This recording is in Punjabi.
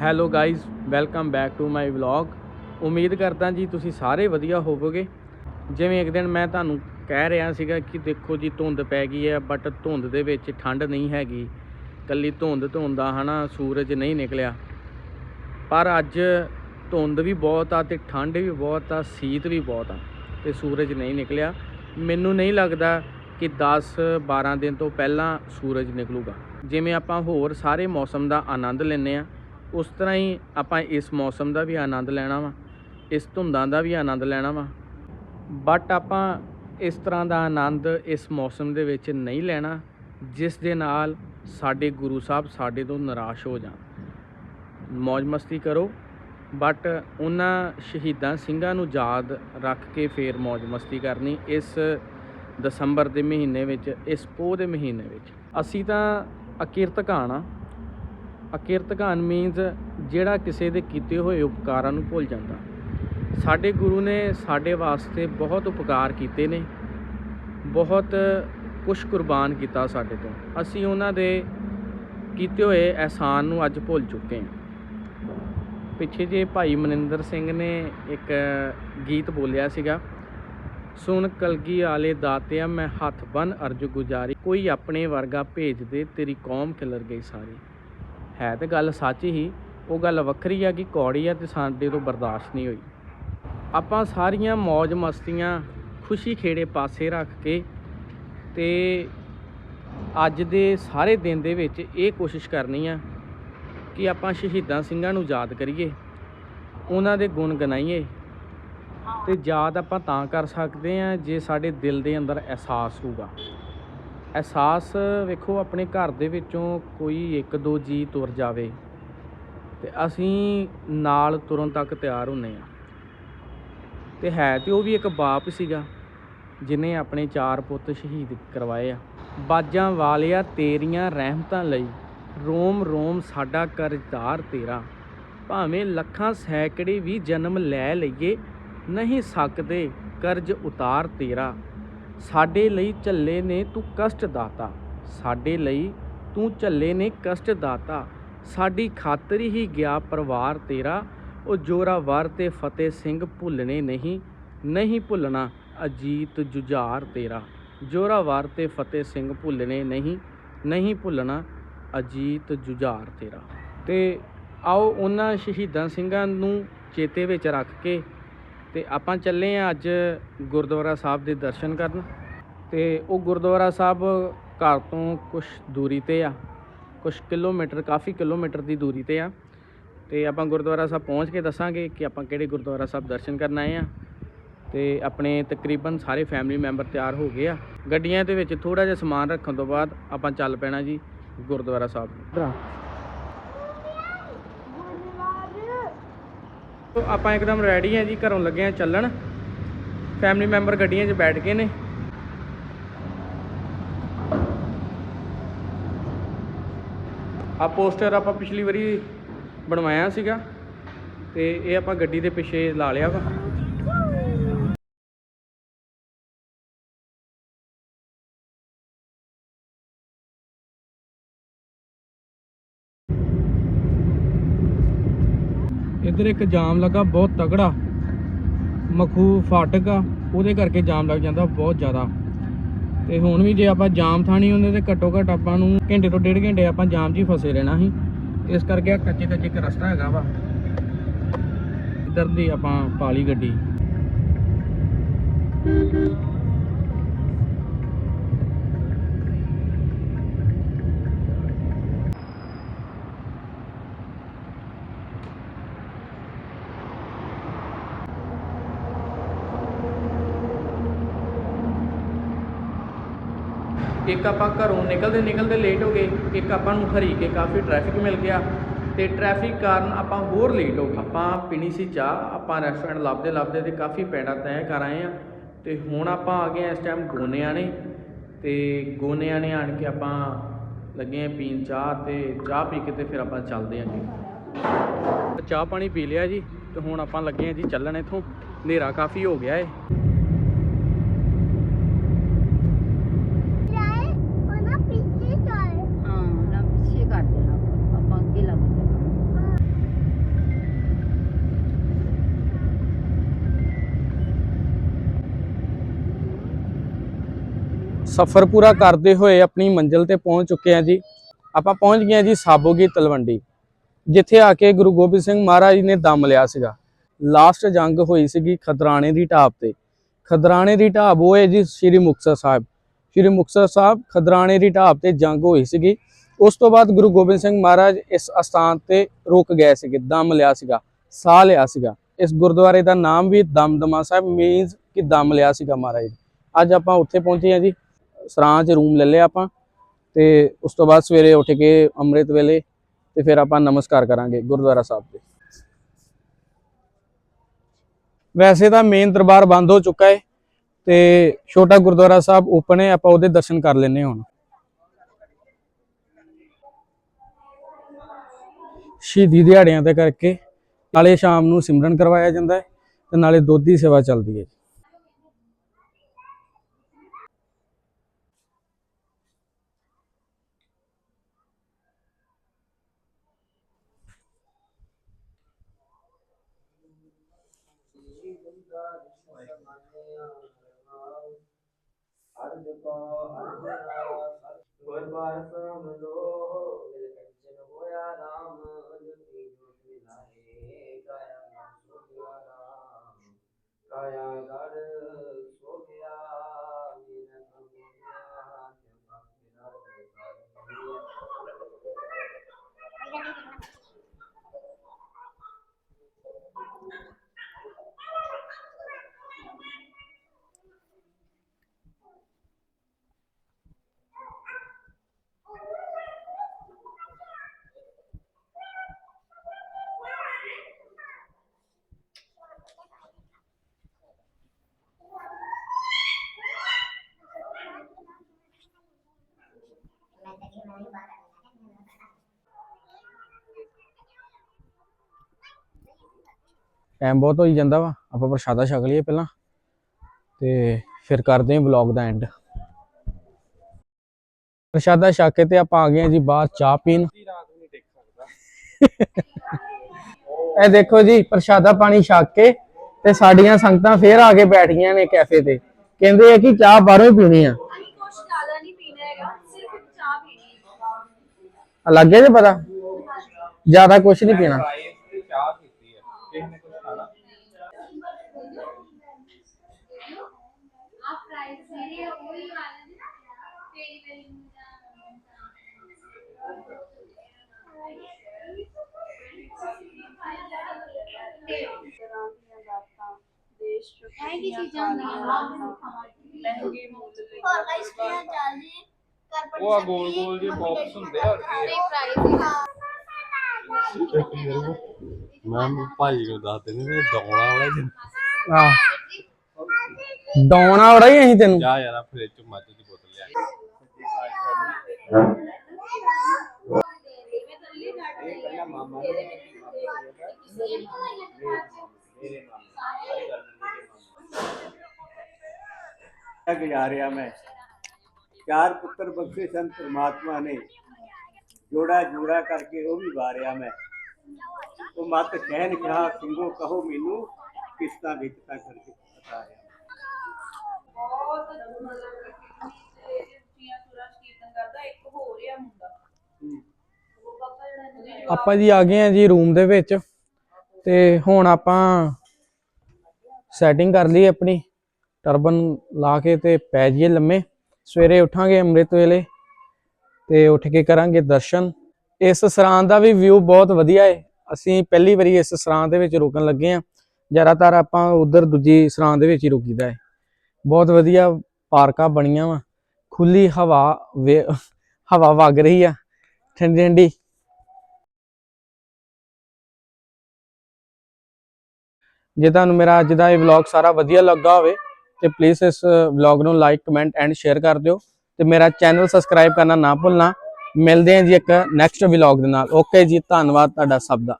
Hello guys welcome back to my vlog ਉਮੀਦ ਕਰਦਾ ਜੀ ਤੁਸੀਂ ਸਾਰੇ ਵਧੀਆ ਹੋਵੋਗੇ। ਜਿਵੇਂ ਇੱਕ ਦਿਨ ਮੈਂ ਤੁਹਾਨੂੰ ਕਹਿ ਰਿਹਾ ਸੀਗਾ ਕਿ ਦੇਖੋ ਜੀ ਧੁੰਦ ਪੈ ਗਈ ਹੈ ਬਟ ਧੁੰਦ ਦੇ ਵਿੱਚ ਠੰਡ ਨਹੀਂ ਹੈਗੀ। ਕੱਲੀ ਧੁੰਦ ਧੁੰਦ ਆ ਹਨਾ, ਸੂਰਜ ਨਹੀਂ ਨਿਕਲਿਆ। ਪਰ ਅੱਜ ਧੁੰਦ ਵੀ ਬਹੁਤ ਆ ਤੇ ਠੰਡ ਵੀ ਬਹੁਤ ਆ, ਸੀਤ ਵੀ ਬਹੁਤ ਆ ਤੇ ਸੂਰਜ ਨਹੀਂ ਨਿਕਲਿਆ। ਮੈਨੂੰ ਨਹੀਂ ਲੱਗਦਾ ਕਿ 10 12 ਦਿਨ ਤੋਂ ਪਹਿਲਾਂ ਸੂਰਜ ਨਿਕਲੂਗਾ। ਜਿਵੇਂ ਆਪਾਂ ਹੋਰ ਸਾਰੇ ਮੌਸਮ ਦਾ ਆਨੰਦ ਲੈਂਦੇ ਆ ਉਸ ਤਰ੍ਹਾਂ ਹੀ ਆਪਾਂ ਇਸ ਮੌਸਮ ਦਾ ਵੀ ਆਨੰਦ ਲੈਣਾ ਵਾ, ਇਸ ਧੁੰਦਾਂ ਦਾ ਵੀ ਆਨੰਦ ਲੈਣਾ ਵਾ। ਬਟ ਆਪਾਂ ਇਸ ਤਰ੍ਹਾਂ ਦਾ ਆਨੰਦ ਇਸ ਮੌਸਮ ਦੇ ਵਿੱਚ ਨਹੀਂ ਲੈਣਾ, ਜਿਸ ਦੇ ਨਾਲ ਸਾਡੇ ਗੁਰੂ ਸਾਹਿਬ ਸਾਡੇ ਤੋਂ ਨਿਰਾਸ਼ ਹੋ ਜਾਣ। ਮौज ਮਸਤੀ ਕਰੋ ਬਟ ਉਹਨਾਂ ਸ਼ਹੀਦਾਂ ਸਿੰਘਾਂ ਨੂੰ ਯਾਦ ਰੱਖ ਕੇ ਫੇਰ ਮौज ਮਸਤੀ ਕਰਨੀ ਇਸ ਦਸੰਬਰ ਦੇ ਮਹੀਨੇ ਵਿੱਚ, ਇਸ ਪੋਹ ਦੇ ਮਹੀਨੇ ਵਿੱਚ। ਅਸੀਂ ਤਾਂ ਅਕਿਰਤ ਕਹਾਣਾ ਅਕਿਰਤ ਕਹਾਣ ਮੀਨਸ ਜਿਹੜਾ ਕਿਸੇ ਦੇ ਕੀਤੇ ਹੋਏ ਉਪਕਾਰਾਂ ਨੂੰ ਭੁੱਲ ਜਾਂਦਾ। ਸਾਡੇ ਗੁਰੂ ਨੇ ਸਾਡੇ ਵਾਸਤੇ ਬਹੁਤ ਉਪਕਾਰ ਕੀਤੇ ਨੇ। ਬਹੁਤ ਕੁਝ ਕੁਰਬਾਨ ਕੀਤਾ ਸਾਡੇ ਤੋਂ। ਅਸੀਂ ਉਹਨਾਂ ਦੇ ਕੀਤੇ ਹੋਏ ਅਹਿਸਾਨ ਨੂੰ ਅੱਜ ਭੁੱਲ ਚੁੱਕੇ ਹਾਂ। ਪਿੱਛੇ ਜੇ ਭਾਈ ਮਨਿੰਦਰ ਸਿੰਘ ਨੇ ਇੱਕ ਗੀਤ ਬੋਲਿਆ ਸੀਗਾ, ਸੁਣ ਕਲਗੀ ਆਲੇ ਦਾਤਿਆ, ਮੈਂ ਹੱਥ ਬੰਨ ਅਰਜ ਗੁਜਾਰੀ, ਕੋਈ ਆਪਣੇ ਵਰਗਾ ਭੇਜ ਦੇ, ਤੇਰੀ ਕੌਮ ਖਿਲਰ ਗਈ ਸਾਰੀ। ਹੈ ਤੇ ਗੱਲ ਸੱਚ ਹੀ, ਉਹ ਗੱਲ ਵੱਖਰੀ ਆ ਕਿ ਕੌੜੀ ਆ ਤੇ ਸਾਡੇ ਤੋਂ ਬਰਦਾਸ਼ਤ ਨਹੀਂ ਹੋਈ। ਆਪਾਂ ਸਾਰੀਆਂ ਮौज ਮਸਤੀਆਂ ਖੁਸ਼ੀ ਖੇੜੇ ਪਾਸੇ ਰੱਖ ਕੇ ਤੇ ਅੱਜ ਦੇ ਸਾਰੇ ਦਿਨ ਦੇ ਵਿੱਚ ਇਹ ਕੋਸ਼ਿਸ਼ ਕਰਨੀ ਆ ਕਿ ਆਪਾਂ ਸ਼ਹੀਦਾਂ ਸਿੰਘਾਂ ਨੂੰ ਯਾਦ ਕਰੀਏ, ਉਹਨਾਂ ਦੇ ਗੁਣ ਗਨਾਈਏ ਤੇ ਯਾਦ ਆਪਾਂ ਤਾਂ ਕਰ ਸਕਦੇ ਆ ਜੇ ਸਾਡੇ ਦਿਲ ਦੇ ਅੰਦਰ ਅਹਿਸਾਸ ਹੋਊਗਾ। ਅਹਿਸਾਸ ਵੇਖੋ, ਆਪਣੇ ਘਰ ਦੇ ਵਿੱਚੋਂ ਕੋਈ ਇੱਕ ਦੋ ਜੀ ਤੁਰ ਜਾਵੇ ਤੇ ਅਸੀਂ ਨਾਲ ਤੁਰਨ ਤੱਕ ਤਿਆਰ ਹੁੰਨੇ ਆ। ਤੇ ਹੈ ਤੇ ਉਹ ਵੀ ਇੱਕ ਬਾਪ ਸੀਗਾ, ਜਿਨੇ ਆਪਣੇ ਚਾਰ ਪੁੱਤ ਸ਼ਹੀਦ ਕਰਵਾਏ ਆ। ਬਾਜਾਂ ਵਾਲਿਆ ਤੇਰੀਆਂ ਰਹਿਮਤਾਂ ਲਈ, ਰੋਮ ਰੋਮ ਸਾਡਾ ਕਰਜ਼ਦਾਰ ਤੇਰਾ। ਭਾਵੇਂ ਲੱਖਾਂ ਸੈਂਕੜੇ ਵੀ ਜਨਮ ਲੈ ਲਈਏ, ਨਹੀਂ ਸਕਦੇ ਕਰਜ਼ ਉਤਾਰ ਤੇਰਾ। ਸਾਡੇ ਲਈ ਝੱਲੇ ਨੇ ਤੂੰ ਕਸ਼ਟ ਦਾਤਾ। ਸਾਡੇ ਲਈ ਤੂੰ ਝੱਲੇ ਨੇ ਕਸ਼ਟ ਦਾਤਾ। ਸਾਡੀ ਖਾਤਰ ਹੀ ਗਿਆ ਪਰਿਵਾਰ ਤੇਰਾ। ਉਹ ਜੋਰਾਵਰ ਤੇ ਫਤਿਹ ਸਿੰਘ ਭੁੱਲਣੇ ਨਹੀਂ। ਨਹੀਂ ਭੁੱਲਣਾ ਅਜੀਤ ਜੁਝਾਰ ਤੇਰਾ। ਜੋਰਾਵਰ ਤੇ ਫਤਿਹ ਸਿੰਘ ਭੁੱਲਣੇ ਨਹੀਂ। ਨਹੀਂ ਭੁੱਲਣਾ ਅਜੀਤ ਜੁਝਾਰ ਤੇਰਾ। ਤੇ ਆਓ ਉਹਨਾਂ ਸ਼ਹੀਦਾਂ ਸਿੰਘਾਂ ਨੂੰ ਚੇਤੇ ਵਿੱਚ ਰੱਖ ਕੇ ਤੇ ਆਪਾਂ ਚੱਲੇ ਆ ਅੱਜ ਗੁਰਦੁਆਰਾ ਸਾਹਿਬ ਦੇ ਦਰਸ਼ਨ ਕਰਨ। ਤੇ ਉਹ ਗੁਰਦੁਆਰਾ ਸਾਹਿਬ ਘਰ ਤੋਂ ਕੁਝ ਦੂਰੀ ਤੇ ਆ। ਕੁਝ ਕਿਲੋਮੀਟਰ, ਕਾਫੀ ਕਿਲੋਮੀਟਰ ਦੀ ਦੂਰੀ ਤੇ ਆ। ਤੇ ਆਪਾਂ ਗੁਰਦੁਆਰਾ ਸਾਹਿਬ ਪਹੁੰਚ ਕੇ ਦੱਸਾਂਗੇ ਕਿ ਆਪਾਂ ਕਿਹੜੇ ਗੁਰਦੁਆਰਾ ਸਾਹਿਬ ਦਰਸ਼ਨ ਕਰਨ ਆਏ ਆ। ਤੇ ਆਪਣੇ ਤਕਰੀਬਨ ਸਾਰੇ ਫੈਮਿਲੀ ਮੈਂਬਰ ਤਿਆਰ ਹੋ ਗਏ ਆ। ਗੱਡੀਆਂ ਦੇ ਵਿੱਚ ਥੋੜਾ ਜਿਹਾ ਸਮਾਨ ਰੱਖਣ ਤੋਂ ਬਾਅਦ ਆਪਾਂ ਚੱਲ ਪੈਣਾ ਜੀ ਗੁਰਦੁਆਰਾ ਸਾਹਿਬ ਤੋ ਆਪਾਂ ਇੱਕਦਮ ਰੈਡੀ ਆ ਜੀ, ਘਰੋਂ ਲੱਗੇ ਆ ਚੱਲਣ। ਫੈਮਿਲੀ ਮੈਂਬਰ ਗੱਡੀਆਂ 'ਚ ਬੈਠ ਗਏ ਨੇ। ਆ ਪੋਸਟਰ ਆਪਾਂ ਪਿਛਲੀ ਵਾਰੀ ਬਣਵਾਇਆ ਸੀਗਾ ਤੇ ਇਹ ਆਪਾਂ ਗੱਡੀ ਦੇ ਪਿੱਛੇ ਲਾ ਲਿਆ ਵਾ। ਇੱਧਰ ਇੱਕ ਜਾਮ ਲੱਗਾ, ਬਹੁਤ ਤਗੜਾ ਮਖੂ ਫਾਟਕ ਆ, ਉਹਦੇ ਕਰਕੇ ਜਾਮ ਲੱਗ ਜਾਂਦਾ ਬਹੁਤ ਜ਼ਿਆਦਾ। ਤੇ ਹੁਣ ਵੀ ਜੇ ਆਪਾਂ ਜਾਮ ਥਾਣੀ ਹੁੰਦੇ ਤੇ ਘੱਟੋ ਘੱਟ ਆਪਾਂ ਨੂੰ ਘੰਟੇ ਤੋਂ ਡੇਢ ਘੰਟੇ ਆਪਾਂ ਜਾਮ 'ਚ ਹੀ ਫਸੇ ਰਹਿਣਾ ਸੀ। ਇਸ ਕਰਕੇ ਆ ਕੱਚੇ ਕੱਚੇ ਇੱਕ ਰਸਤਾ ਹੈਗਾ ਵਾ। ਇੱਧਰ ਦੀ ਆਪਾਂ ਪਾਲੀ ਗੱਡੀ। ਇੱਕ ਆਪਾਂ ਘਰੋਂ ਨਿਕਲਦੇ ਨਿਕਲਦੇ ਲੇਟ ਹੋ ਗਏ, ਇੱਕ ਆਪਾਂ ਨੂੰ ਹਰੀ ਕੇ ਕਾਫੀ ਟ੍ਰੈਫਿਕ ਮਿਲ ਗਿਆ ਤੇ ਟ੍ਰੈਫਿਕ ਕਾਰਨ ਆਪਾਂ ਹੋਰ ਲੇਟ ਹੋ ਗਏ। ਆਪਾਂ ਪੀਣੀ ਸੀ ਚਾਹ, ਆਪਾਂ ਰੈਸਟੋਰੈਂਟ ਲੱਭਦੇ ਲੱਭਦੇ ਤੇ ਕਾਫੀ ਪੈੜਾ ਤੈਅ ਕਰ ਆਏ ਆ। ਤੇ ਹੁਣ ਆਪਾਂ ਆ ਗਏ ਆ ਇਸ ਟਾਈਮ ਗੋਨਿਆਣੇ ਤੇ ਗੋਨਿਆਣੇ ਆਣ ਕੇ ਆਪਾਂ ਲੱਗੇ ਆ ਪੀਣ ਚਾਹ ਤੇ ਚਾਹ ਪੀ ਕੇ ਤੇ ਫਿਰ ਆਪਾਂ ਚੱਲਦੇ ਆਂ ਜੀ ਚਾਹ ਪਾਣੀ ਪੀ ਲਿਆ ਜੀ ਤੇ ਹੁਣ ਆਪਾਂ ਲੱਗੇ ਆ ਜੀ ਚੱਲਣ ਇਥੋਂ। ਹਨੇਰਾ ਕਾਫੀ ਹੋ ਗਿਆ ਏ ਜਾਏ ਉਹਨਾਂ ਪਿੱਛੇ ਜਾਏ ਹਾਂ ਨਾ ਪਿੱਛੇ ਕਰ ਦੇਣਾ ਆਪਾਂ ਅੱਗੇ ਲੱਗ ਜਾਣਾ ਸਫ਼ਰ ਪੂਰਾ ਕਰਦੇ ਹੋਏ ਆਪਣੀ ਮੰਜ਼ਿਲ ਤੇ ਪਹੁੰਚ ਚੁੱਕੇ ਹਾਂ ਜੀ। ਆਪਾਂ ਪਹੁੰਚ ਗਏ ਹਾਂ ਜੀ ਸਾਬੋਗੀ ਤਲਵੰਡੀ, ਜਿੱਥੇ ਆ ਕੇ ਗੁਰੂ ਗੋਬਿੰਦ ਸਿੰਘ ਮਹਾਰਾਜ ਨੇ ਦਮ ਲਿਆ ਸੀਗਾ। ਲਾਸਟ ਜੰਗ ਹੋਈ ਸੀਗੀ ਖਦਰਾਣੇ ਦੀ ਢਾਬ ਤੇ। ਖਦਰਾਣੇ ਦੀ ਢਾਬ ਉਹ ਹੈ ਜੀ ਸ੍ਰੀ ਮੁਕਤਸਰ ਸਾਹਿਬ। ਸ੍ਰੀ ਮੁਕਤਸਰ ਸਾਹਿਬ ਖਦਰਾਣੇ ਦੀ ਢਾਬ ਤੇ ਜੰਗ ਹੋਈ ਸੀਗੀ। ਉਸ ਤੋਂ ਬਾਅਦ ਗੁਰੂ ਗੋਬਿੰਦ ਸਿੰਘ ਮਹਾਰਾਜ ਇਸ ਅਸਥਾਨ ਤੇ ਰੁਕ ਗਏ ਸੀਗੇ, ਦਮ ਲਿਆ ਸੀਗਾ, ਸਾਹ ਲਿਆ ਸੀਗਾ। ਇਸ ਗੁਰਦੁਆਰੇ ਦਾ ਨਾਮ ਵੀ ਦਮਦਮਾ ਸਾਹਿਬ ਮੀਨਸ ਕਿ ਦਮ ਲਿਆ ਸੀਗਾ ਮਹਾਰਾਜ ਅੱਜ ਆਪਾਂ ਉੱਥੇ ਪਹੁੰਚੇ ਹਾਂ ਜੀ। ਸਰਾਂ 'ਚ ਰੂਮ ਲੈ ਲਿਆ ਆਪਾਂ ਤੇ ਉਸ ਤੋਂ ਬਾਅਦ ਸਵੇਰੇ ਉੱਠ ਕੇ ਅੰਮ੍ਰਿਤ ਵੇਲੇ ਤੇ ਫਿਰ ਆਪਾਂ ਨਮਸਕਾਰ ਕਰਾਂਗੇ ਗੁਰਦੁਆਰਾ ਸਾਹਿਬ ਦੇ ਵੈਸੇ ਤਾਂ ਮੇਨ ਦਰਬਾਰ ਬੰਦ ਹੋ ਚੁੱਕਾ ਹੈ ਤੇ ਛੋਟਾ ਗੁਰਦੁਆਰਾ ਸਾਹਿਬ ਓਪਨ ਹੈ ਆਪਾਂ ਉਹਦੇ ਦਰਸ਼ਨ ਕਰ ਲੈਨੇ ਹੁਣ। ਸ਼ਹੀਦੀ ਦਿਹਾੜਿਆਂ ਦੇ ਕਰਕੇ ਨਾਲੇ ਸ਼ਾਮ ਨੂੰ ਸਿਮਰਨ ਕਰਵਾਇਆ ਜਾਂਦਾ ਹੈ ਤੇ ਨਾਲੇ ਦੁੱਧ ਦੀ ਸੇਵਾ ਚੱਲਦੀ ਹੈ ਅਰਜ ਕੋ ਅਰਜਨਾ ਗੁਰਬਾਰ ਸਮ ਟਾਈਮ ਬਹੁਤ ਹੋਈ ਜਾਂਦਾ ਵਾ ਆਪਾਂ ਪ੍ਰਸ਼ਾਦਾ ਛਕ ਲਈਏ ਪਹਿਲਾਂ ਤੇ ਫਿਰ ਕਰਦੇ ਹਾਂ ਵਲੌਗ ਦਾ ਐਂਡ ਪ੍ਰਸ਼ਾਦਾ ਛਕ ਕੇ ਤੇ ਆਪਾਂ ਆ ਗਏ ਜੀ ਬਾਹਰ ਚਾਹ ਪੀਣ। ਇਹ ਦੇਖੋ ਜੀ ਪ੍ਰਸ਼ਾਦਾ ਪਾਣੀ ਛਕ ਕੇ ਤੇ ਸਾਡੀਆਂ ਸੰਗਤਾਂ ਫੇਰ ਆ ਕੇ ਬੈਠ ਗਈਆਂ ਨੇ ਕੈਫੇ ਤੇ। ਕਹਿੰਦੇ ਆ ਕਿ ਚਾਹ ਬਾਹਰੋਂ ਹੀ ਪੀਣੀ ਆ। ਅਸੀਂ ਕੁਛ ਜ਼ਿਆਦਾ ਨਹੀਂ ਪੀਣਾ ਹੈਗਾ ਸਿਰਫ ਚਾਹ ਪੀਣੀ ਹੈ। ਆ ਲੱਗੇ ਜੇ ਪਤਾ? ਜ਼ਿਆਦਾ ਕੁਝ ਨਹੀਂ ਪੀਣਾ। ਹੈ ਕੀ ਚੀਜ਼ਾਂ ਮਹਿੰਗੇ ਮੁੱਲ ਦੇ ਹੋਰ ਗਾਇਸ ਕੀ ਚੱਲ ਰਹੀ ਕਰ ਉਹ ਗੋਲ ਗੋਲ ਜਿਹੇ ਬਾਕਸ ਹੁੰਦੇ ਆ ਹੋਰ ਕੀ ਮੈਂ ਭਾਈ ਨੂੰ ਦੱਸ ਦਿੰਦੇ ਵੀ ਦੌਣਾ ਵਾਲਾ ਹੀ ਆ ਡਾਉਣਾ ਬੜਾ ਹੀ ਅਸੀਂ ਤੈਨੂੰ। ਜਾ ਯਾਰ ਫ੍ਰਿਜ ਚ ਮੱਝ ਦੀ ਬੋਤਲ ਲਿਆ ਕਿਆ ਗੁਜ਼ਾਰਿਆ ਮੈਂ। ਚਾਰ ਪੁੱਤਰ ਬਖਸ਼ੇ ਸਨ ਪ੍ਰਮਾਤਮਾ ਨੇ। ਜੋੜਾ ਜੋੜਾ ਕਰਕੇ ਉਹ ਵੀ ਵਾਰਿਆ ਮੈਂ। ਉਹ ਮਤ ਕਹਿਣ ਕਿਹਾ ਸਿੰਘੋ ਕਹੋ ਮੈਨੂੰ ਕਿਸ਼ਤਾਂ ਵਿੱਚ ਤਾਂ ਕਰਕੇ ਇੱਕ ਹੋ ਰਿਹਾ ਆਪਾਂ ਜੀ ਆ ਗਏ ਆ ਜੀ ਰੂਮ ਦੇ ਵਿੱਚ ਤੇ ਹੁਣ ਆਪਾਂ ਸੈਟਿੰਗ ਕਰ ਲਈ ਆਪਣੀ। ਟਰਬਨ ਲਾ ਕੇ ਤੇ ਪੈ ਜਾਈਏ ਲੰਮੇ। ਸਵੇਰੇ ਉਠਾਂਗੇ ਅੰਮ੍ਰਿਤ ਵੇਲੇ ਤੇ ਉੱਠ ਕੇ ਕਰਾਂਗੇ ਦਰਸ਼ਨ। ਇਸ ਸਰਾਂ ਦਾ ਵੀ ਵਿਊ ਬਹੁਤ ਵਧੀਆ ਹੈ ਅਸੀਂ ਪਹਿਲੀ ਵਾਰੀ ਇਸ ਸਰਾਂ ਦੇ ਵਿੱਚ ਰੁਕਣ ਲੱਗੇ ਆ। ਜ਼ਿਆਦਾਤਰ ਆਪਾਂ ਉਧਰ ਦੂਜੀ ਸਰਾਂ ਦੇ ਵਿੱਚ ਹੀ ਰੁਕੀਦਾ ਹੈ ਬਹੁਤ ਵਧੀਆ ਪਾਰਕਾਂ ਬਣੀਆਂ ਵਾ। ਖੁੱਲੀ ਹਵਾ ਵੇ- ਹਵਾ ਵਗ ਰਹੀ ਆ। ਠੰਡੀ ਠੰਡੀ। ਜੇ ਤੁਹਾਨੂੰ ਮੇਰਾ ਅੱਜ ਦਾ ਇਹ ਵਲੌਗ ਸਾਰਾ ਵਧੀਆ ਲੱਗਾ ਹੋਵੇ ਤੇ ਪਲੀਜ਼ ਇਸ ਵਲੌਗ ਨੂੰ ਲਾਈਕ ਕਮੈਂਟ ਐਂਡ ਸ਼ੇਅਰ ਕਰ ਦਿਓ ਤੇ ਮੇਰਾ ਚੈਨਲ ਸਬਸਕ੍ਰਾਈਬ ਕਰਨਾ ਨਾ ਭੁੱਲਣਾ। ਮਿਲਦੇ ਹਾਂ ਜੀ ਇੱਕ ਨੈਕਸਟ ਵਲੌਗ ਦੇ ਨਾਲ। ਓਕੇ ਜੀ, ਧੰਨਵਾਦ ਤੁਹਾਡਾ ਸਭ ਦਾ।